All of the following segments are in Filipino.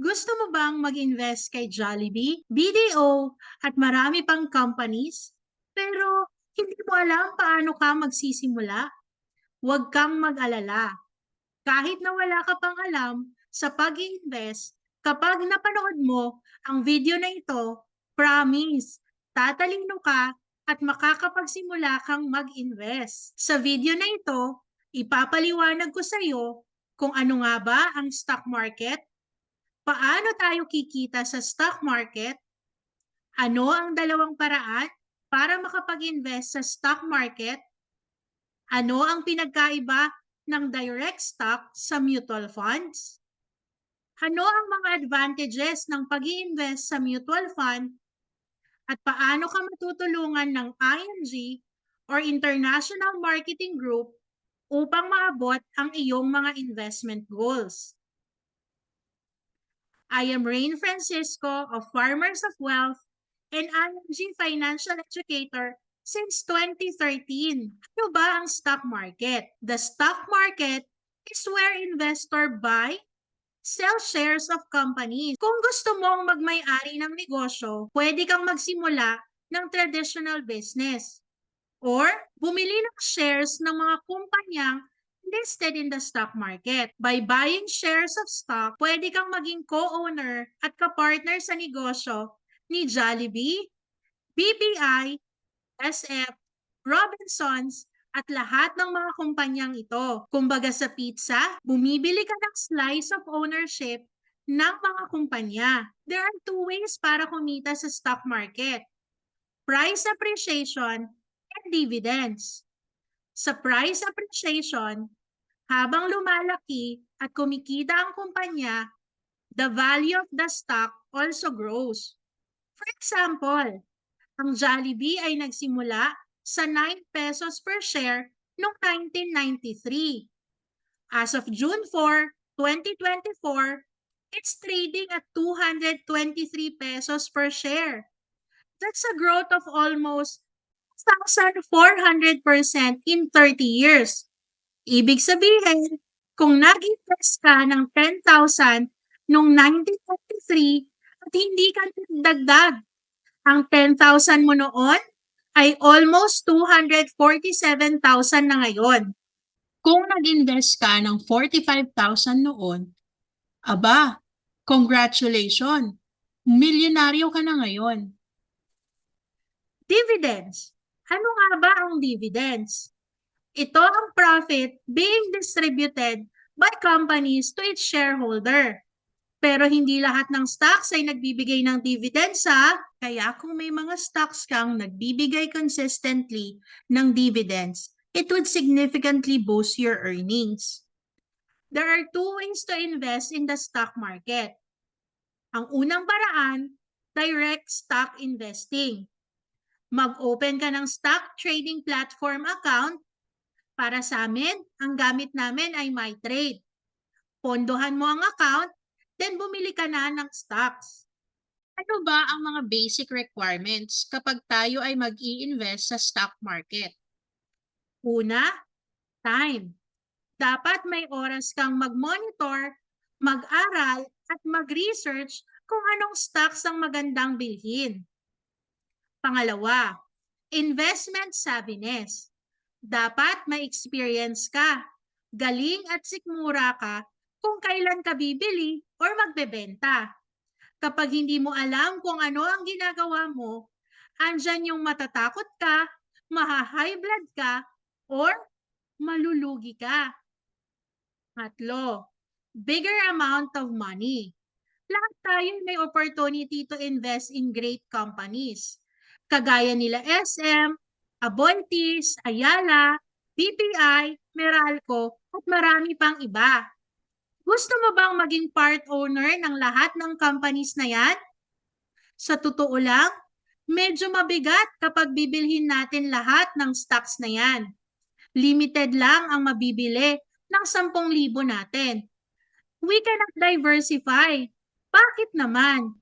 Gusto mo bang mag-invest kay Jollibee, BDO, at marami pang companies? Pero hindi mo alam paano ka magsisimula? Huwag kang mag-alala. Kahit na wala ka pang alam sa pag-invest, kapag napanood mo ang video na ito, promise, tatalino ka at makakapagsimula kang mag-invest. Sa video na ito, ipapaliwanag ko sa iyo kung ano nga ba ang stock market, paano tayo kikita sa stock market, ano ang dalawang paraan para makapag-invest sa stock market, ano ang pinagkaiba ng direct stock sa mutual funds, ano ang mga advantages ng pag invest sa mutual fund, at paano ka matutulungan ng ING or International Marketing Group upang maabot ang iyong mga investment goals. I am Rain Francisco of Farmers of Wealth and IMG Financial Educator since 2013. Ano ba ang stock market? The stock market is where investor buy, sell shares of companies. Kung gusto mong magmay-ari ng negosyo, pwede kang magsimula ng traditional business or bumili ng shares ng mga kumpanyang listed in the stock market. By buying shares of stock, pwede kang maging co-owner at kapartner sa negosyo ni Jollibee, BPI, SF, Robinsons, at lahat ng mga kumpanyang ito. Kumbaga sa pizza, bumibili ka ng slice of ownership ng mga kumpanya. There are two ways para kumita sa stock market. Price appreciation and dividends. Sa price appreciation, habang lumalaki at kumikita ang kumpanya, the value of the stock also grows. For example, ang Jollibee ay nagsimula sa 9 pesos per share noong 1993. As of June 4, 2024, it's trading at 223 pesos per share. That's a growth of almost 1,400% in 30 years. Ibig sabihin, kung nag-invest ka ng 10,000 noong 1993 at hindi ka nagdagdag, ang 10,000 mo noon ay almost 247,000 na ngayon. Kung nag-invest ka ng 45,000 noon, aba, congratulations! Milyonaryo ka na ngayon. Dividends. Ano nga ba ang dividends? Ito ang profit being distributed by companies to its shareholder. Pero hindi lahat ng stocks ay nagbibigay ng dividends ha. Kaya kung may mga stocks kang nagbibigay consistently ng dividends, it would significantly boost your earnings. There are two ways to invest in the stock market. Ang unang paraan, direct stock investing. Mag-open ka ng stock trading platform account para sa amin, ang gamit namin ay MyTrade. Pondohan mo ang account, then bumili ka na ng stocks. Ano ba ang mga basic requirements kapag tayo ay mag invest sa stock market? Una, time. Dapat may oras kang mag-monitor, mag-aral, at mag-research kung anong stocks ang magandang bilhin. Pangalawa, investment savviness dapat may experience ka. Galing at sikmura ka kung kailan ka bibili or magbebenta. Kapag hindi mo alam kung ano ang ginagawa mo, andyan yung matatakot ka, maha-high blood ka, or malulugi ka. Tatlo, bigger amount of money. Lahat tayo may opportunity to invest in great companies. Kagaya nila SM, Abontis, Ayala, BPI, Meralco, at marami pang iba. Gusto mo bang maging part owner ng lahat ng companies na yan? Sa totoo lang, medyo mabigat kapag bibilhin natin lahat ng stocks na yan. Limited lang ang mabibili ng 10,000 natin. We cannot diversify. Bakit naman?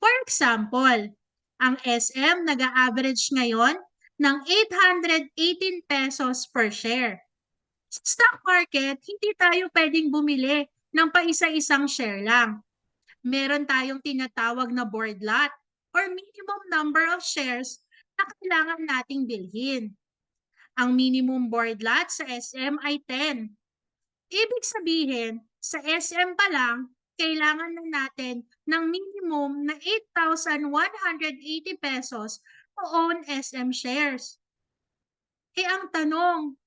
For example, ang SM nag-average ngayon ng 818 pesos per share. Sa stock market, hindi tayo pwedeng bumili ng paisa-isang share lang. meron tayong tinatawag na board lot or minimum number of shares na kailangan nating bilhin. Ang minimum board lot sa SM ay 10. Ibig sabihin, sa SM pa lang, kailangan na natin ng minimum na 8,180 pesos own SM shares. Eh ang tanong,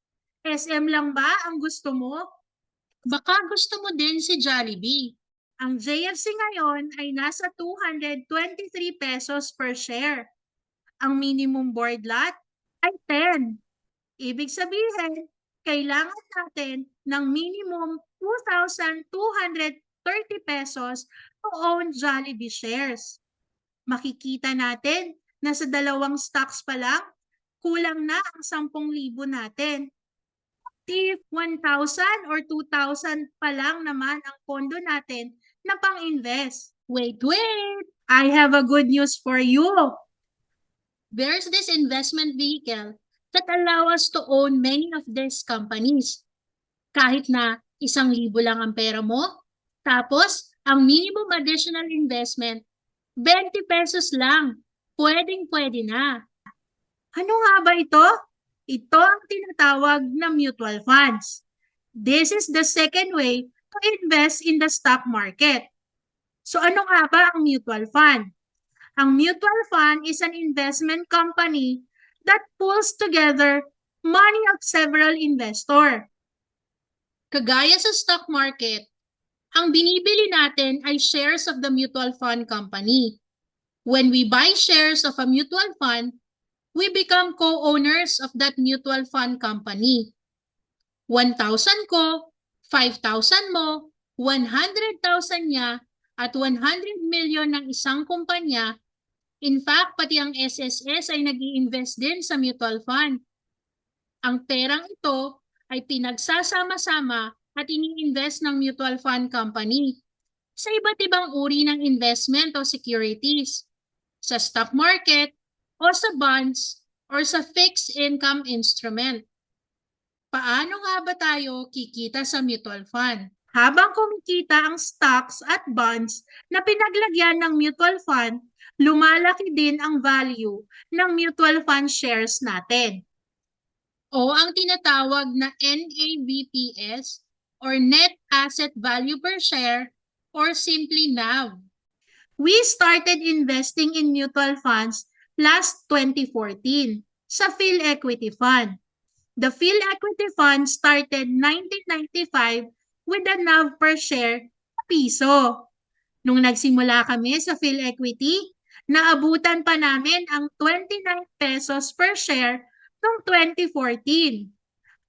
SM lang ba ang gusto mo? Baka gusto mo din si Jollibee. Ang JFC ngayon ay nasa 223 pesos per share. Ang minimum board lot ay 10. Ibig sabihin, kailangan natin ng minimum 2,230 pesos to own Jollibee shares. Makikita natin na sa dalawang stocks pa lang, kulang na ang 10,000 natin. If 1,000 or 2,000 pa lang naman ang pondo natin na pang-invest. Wait, wait! I have a good news for you. There's this investment vehicle that allow us to own many of these companies. Kahit na isang libo lang ang pera mo, tapos ang minimum additional investment, 20 pesos lang. Pwedeng pwede na. Ano nga ba ito? Ito ang tinatawag na mutual funds. This is the second way to invest in the stock market. So ano nga ba ang mutual fund? Ang mutual fund is an investment company that pulls together money of several investor. Kagaya sa stock market, ang binibili natin ay shares of the mutual fund company. When we buy shares of a mutual fund, we become co-owners of that mutual fund company. 1,000 ko, 5,000 mo, 100,000 niya, at 100 million ng isang kumpanya. In fact, pati ang SSS ay nag invest din sa mutual fund. Ang perang ito ay pinagsasama-sama at ini-invest ng mutual fund company sa iba't ibang uri ng investment o securities, sa stock market, o sa bonds, or sa fixed income instrument. Paano nga ba tayo kikita sa mutual fund? Habang kumikita ang stocks at bonds na pinaglagyan ng mutual fund, lumalaki din ang value ng mutual fund shares natin. O ang tinatawag na NAVPS or Net Asset Value Per Share or simply NAV. We started investing in mutual funds last 2014 sa Phil Equity Fund. The Phil Equity Fund started 1995 with a NAV per share na piso. Nung nagsimula kami sa Phil Equity, naabutan pa namin ang 29 pesos per share noong 2014.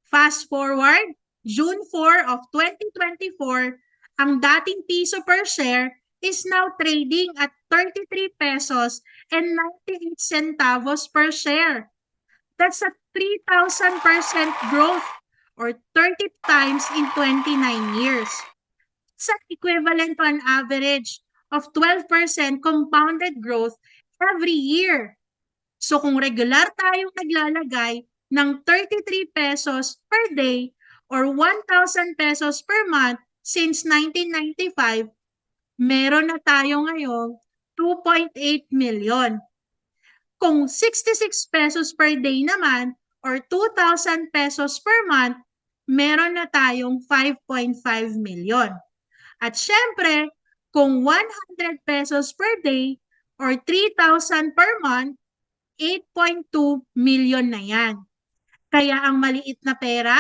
Fast forward, June 4 of 2024, ang dating piso per share is now trading at 33 pesos and 98 centavos per share. That's a 3,000% growth or 30 times in 29 years. It's equivalent to an average of 12% compounded growth every year. So kung regular tayong naglalagay ng 33 pesos per day or 1,000 pesos per month since 1995, meron na tayo ngayong 2.8 million. Kung 66 pesos per day naman or 2,000 pesos per month, meron na tayong 5.5 million. At syempre, kung 100 pesos per day or 3,000 per month, 8.2 million na yan. Kaya ang maliit na pera,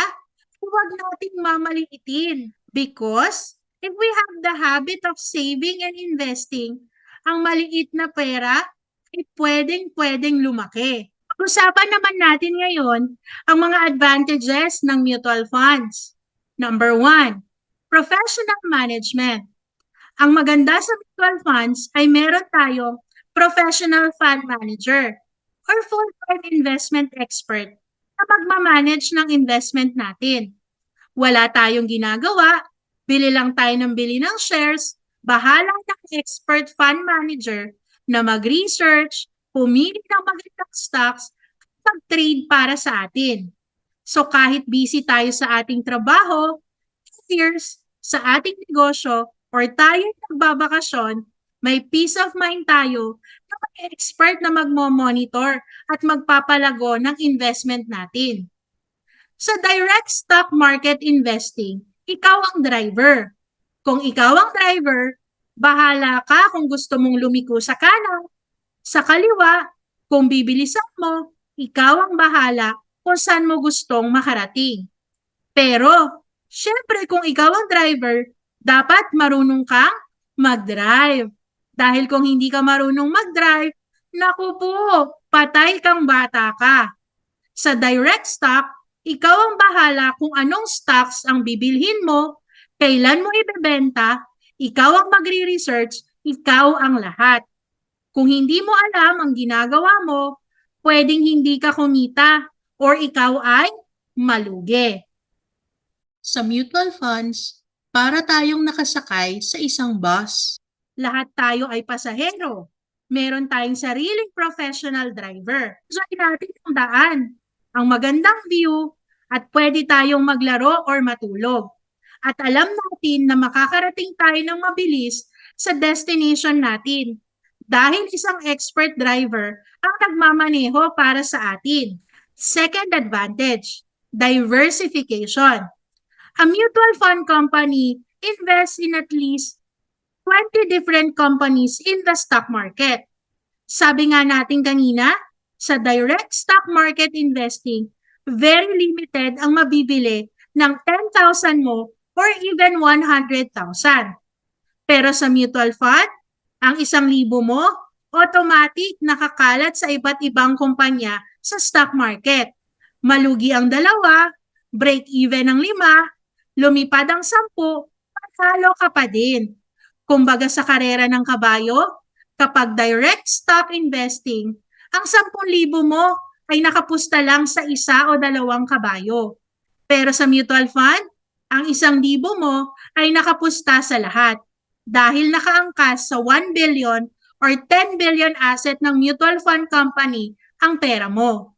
huwag nating mamaliitin because if we have the habit of saving and investing, ang maliit na pera ay pwedeng-pwedeng lumaki. Usapan naman natin ngayon ang mga advantages ng mutual funds. Number one, professional management. Ang maganda sa mutual funds ay meron tayong professional fund manager or full-time investment expert na magmamanage ng investment natin. Wala tayong ginagawa, bili lang tayo ng bili ng shares, bahala ng expert fund manager na mag-research, pumili ng magandang stocks, mag-trade para sa atin. So kahit busy tayo sa ating trabaho, years, sa ating negosyo, or tayo nagbabakasyon, may peace of mind tayo na may expert na magmo-monitor at magpapalago ng investment natin. Sa direct stock market investing, ikaw ang driver. Kung ikaw ang driver, bahala ka kung gusto mong lumiko sa kanan, sa kaliwa, kung bibilisan mo, ikaw ang bahala kung saan mo gustong makarating. Pero, syempre kung ikaw ang driver, dapat marunong kang mag-drive. Dahil kung hindi ka marunong mag-drive, naku po, patay kang bata ka. Sa direct stock, ikaw ang bahala kung anong stocks ang bibilhin mo, kailan mo ibebenta, ikaw ang magre-research, ikaw ang lahat. Kung hindi mo alam ang ginagawa mo, pwedeng hindi ka kumita or ikaw ay malugi. Sa mutual funds, para tayong nakasakay sa isang bus. Lahat tayo ay pasahero. Meron tayong sariling professional driver. So, natin ang daan, ang magandang view, at pwede tayong maglaro or matulog. At alam natin na makakarating tayo ng mabilis sa destination natin dahil isang expert driver ang nagmamaneho para sa atin. Second advantage, diversification. A mutual fund company invests in at least 20 different companies in the stock market. Sabi nga natin kanina, sa direct stock market investing, very limited ang mabibili ng 10,000 mo or even 100,000. Pero sa mutual fund, ang isang libo mo, automatic nakakalat sa iba't ibang kumpanya sa stock market. Malugi ang dalawa, break even ang lima, lumipad ang sampu, matalo ka pa din. Kumbaga sa karera ng kabayo, kapag direct stock investing, ang 10,000 mo ay nakapusta lang sa isa o dalawang kabayo. Pero sa mutual fund, ang 1,000 mo ay nakapusta sa lahat dahil nakaangkas sa 1 billion or 10 billion asset ng mutual fund company ang pera mo.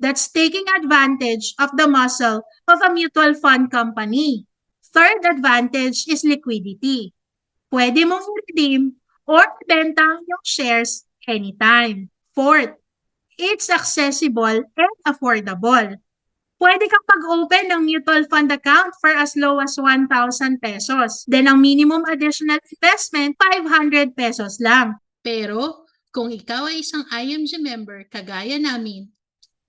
That's taking advantage of the muscle of a mutual fund company. Third advantage is liquidity. Pwede mong i-redeem or benta ang iyong shares anytime. Fourth, it's accessible and affordable. Pwede kang mag-open ng mutual fund account for as low as 1,000 pesos. Then ang minimum additional investment, 500 pesos lang. Pero kung ikaw ay isang IMG member kagaya namin,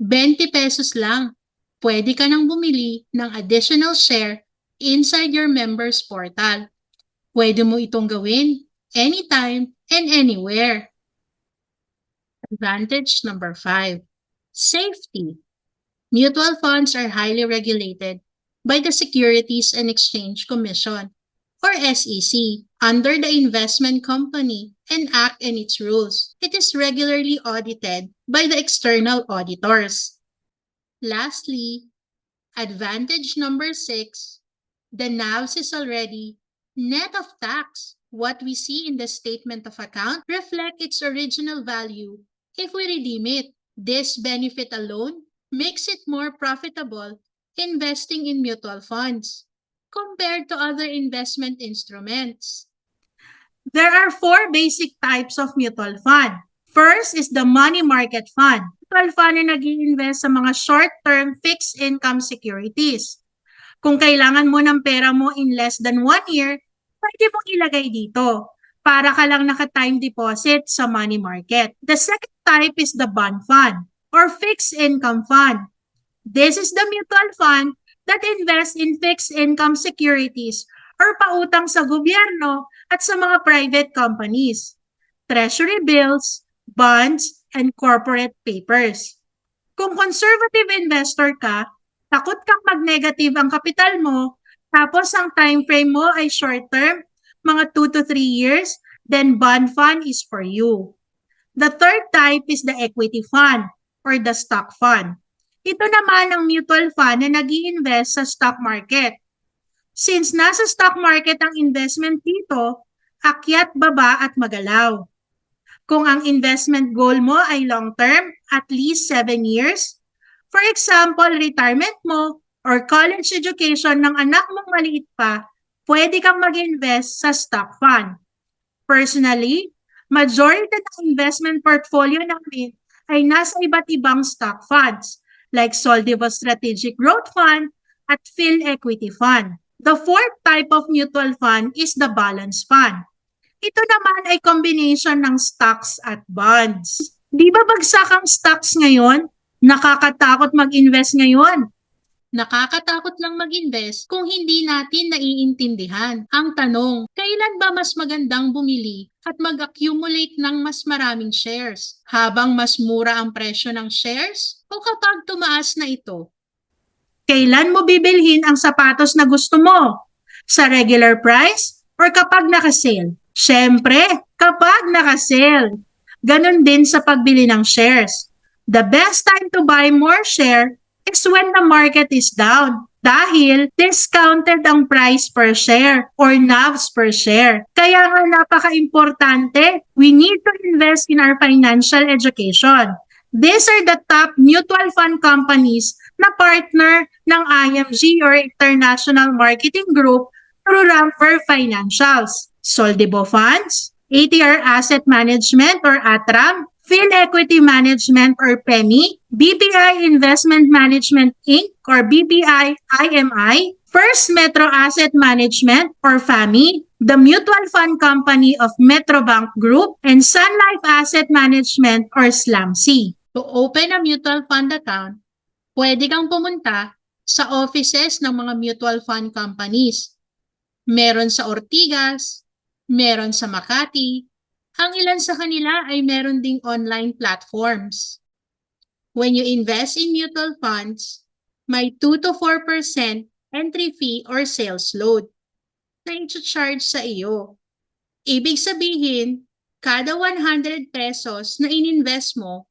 20 pesos lang. Pwede ka nang bumili ng additional share inside your members portal. Pwede mo itong gawin anytime and anywhere. Advantage number five, safety. Mutual funds are highly regulated by the Securities and Exchange Commission or SEC under the Investment Company and Act and its rules. It is regularly audited by the external auditors. Lastly, advantage number six, the NAVs is already net of tax. What we see in the statement of account reflect its original value if we redeem it. This benefit alone makes it more profitable investing in mutual funds compared to other investment instruments. There are four basic types of mutual fund. First is the money market fund. Mutual fund na nag invest sa mga short-term fixed income securities. Kung kailangan mo ng pera mo in less than one year, pwede mong ilagay dito para ka lang naka-time deposit sa money market. The second type is the bond fund or fixed income fund. This is the mutual fund that invests in fixed income securities or pautang sa gobyerno at sa mga private companies, treasury bills, bonds, and corporate papers. Kung conservative investor ka, takot kang mag-negative ang kapital mo, tapos ang time frame mo ay short term, mga 2 to 3 years, then bond fund is for you. The third type is the equity fund or the stock fund. Ito naman ang mutual fund na nag invest sa stock market. Since nasa stock market ang investment dito, akyat baba at magalaw. Kung ang investment goal mo ay long term, at least 7 years, for example, retirement mo or college education ng anak mong maliit pa, pwede kang mag-invest sa stock fund. Personally, majority ng investment portfolio namin ay nasa iba't ibang stock funds like Soldivo Strategic Growth Fund at Phil Equity Fund. The fourth type of mutual fund is the balance fund. Ito naman ay combination ng stocks at bonds. Di ba bagsak ang stocks ngayon? Nakakatakot mag-invest ngayon. Nakakatakot lang mag-invest kung hindi natin naiintindihan. Ang tanong, kailan ba mas magandang bumili at mag-accumulate ng mas maraming shares? Habang mas mura ang presyo ng shares o kapag tumaas na ito? Kailan mo bibilhin ang sapatos na gusto mo? Sa regular price or kapag naka-sale? Siyempre, kapag naka-sale. Ganon din sa pagbili ng shares. The best time to buy more share is when the market is down dahil discounted ang price per share or NAVs per share. Kaya nga napaka-importante, we need to invest in our financial education. These are the top mutual fund companies na partner ng IMG or International Marketing Group through Ramper Financials. Soldibo Funds, ATR Asset Management or ATRAM, Phil Equity Management or PEMI, BPI Investment Management Inc. or BPI IMI, First Metro Asset Management or FAMI, the Mutual Fund Company of Metrobank Group, and Sun Life Asset Management or SLAMC. To open a mutual fund account, pwede kang pumunta sa offices ng mga mutual fund companies. Meron sa Ortigas, meron sa Makati, ang ilan sa kanila ay meron ding online platforms. When you invest in mutual funds, may 2 to 4% entry fee or sales load na i-charge sa iyo. Ibig sabihin, kada 100 pesos na ininvest mo,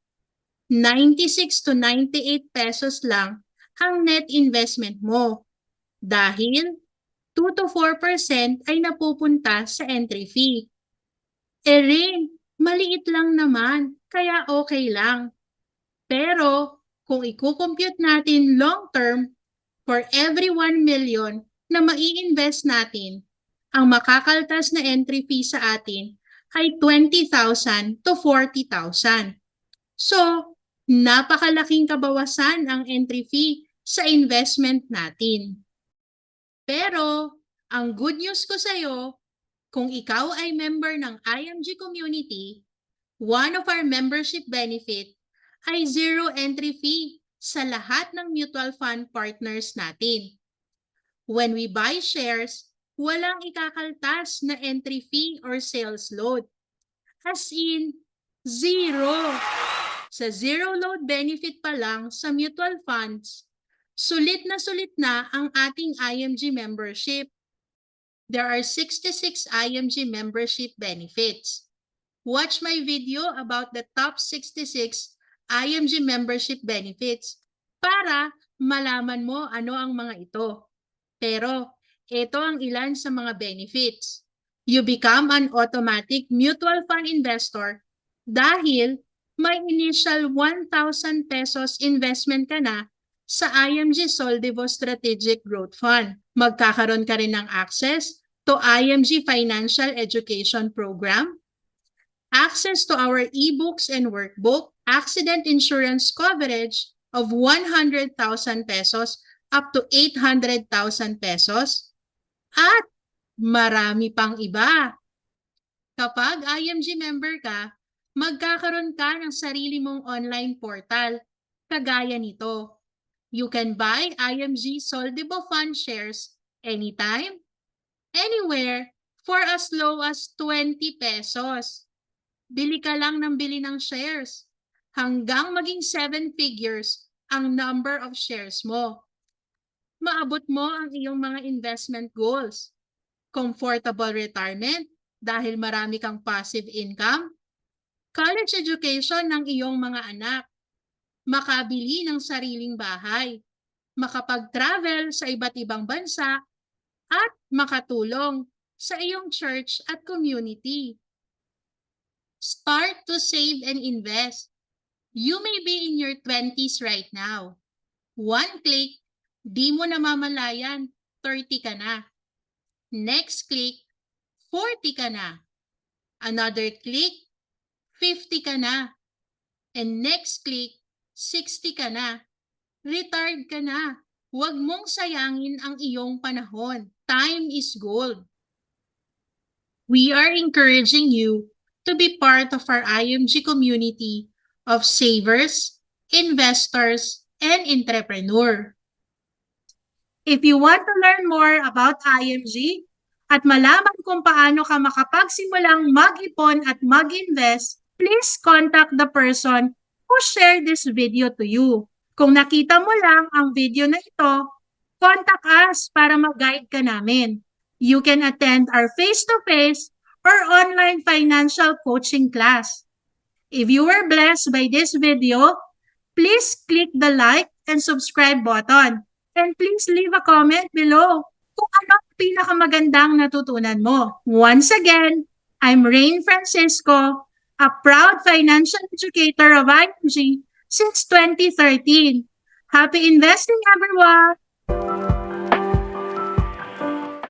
96 to 98 pesos lang ang net investment mo dahil 2 to 4% ay napupunta sa entry fee. E rin, maliit lang naman, kaya okay lang. Pero kung i-compute natin long term, for every 1 million na mai-invest natin, ang makakaltas na entry fee sa atin ay 20,000 to 40,000. So, napakalaking kabawasan ang entry fee sa investment natin. Pero, ang good news ko sa iyo, kung ikaw ay member ng IMG community, one of our membership benefit ay zero entry fee sa lahat ng mutual fund partners natin. When we buy shares, walang ikakaltas na entry fee or sales load. As in, zero. Sa zero load benefit pa lang sa mutual funds, sulit na sulit na ang ating IMG membership. There are 66 IMG membership benefits. Watch my video about the top 66 IMG membership benefits para malaman mo ano ang mga ito. Pero ito ang ilan sa mga benefits. You become an automatic mutual fund investor dahil may initial 1,000 pesos investment ka na sa IMG Soldivo Strategic Growth Fund. Magkakaroon ka rin ng access to IMG Financial Education Program, access to our e-books and workbook, accident insurance coverage of 100,000 pesos up to 800,000 pesos, at marami pang iba. Kapag IMG member ka, magkakaroon ka ng sarili mong online portal, kagaya nito. You can buy IMG Soldibo Fund shares anytime, anywhere, for as low as 20 pesos. Bili ka lang ng bili ng shares hanggang maging 7 figures ang number of shares mo. Maabot mo ang iyong mga investment goals. Comfortable retirement dahil marami kang passive income. College education ng iyong mga anak. Makabili ng sariling bahay. Makapag-travel sa iba't ibang bansa at makatulong sa iyong church at community. Start to save and invest. You may be in your 20s right now. One click, di mo namamalayan, 30 ka na. Next click, 40 ka na. Another click, 50 ka na. And next click, 60 ka na. Retired ka na. Huwag mong sayangin ang iyong panahon. Time is gold. We are encouraging you to be part of our IMG community of savers, investors, and entrepreneur. If you want to learn more about IMG at malaman kung paano ka makapagsimulang mag-ipon at mag-invest, please contact the person who shared this video to you. Kung nakita mo lang ang video na ito, contact us para mag-guide ka namin. You can attend our face-to-face or online financial coaching class. If you were blessed by this video, please click the like and subscribe button. And please leave a comment below kung ano ang pinakamagandang natutunan mo. Once again, I'm Rain Francisco, a proud financial educator of IMG since 2013. Happy investing, everyone!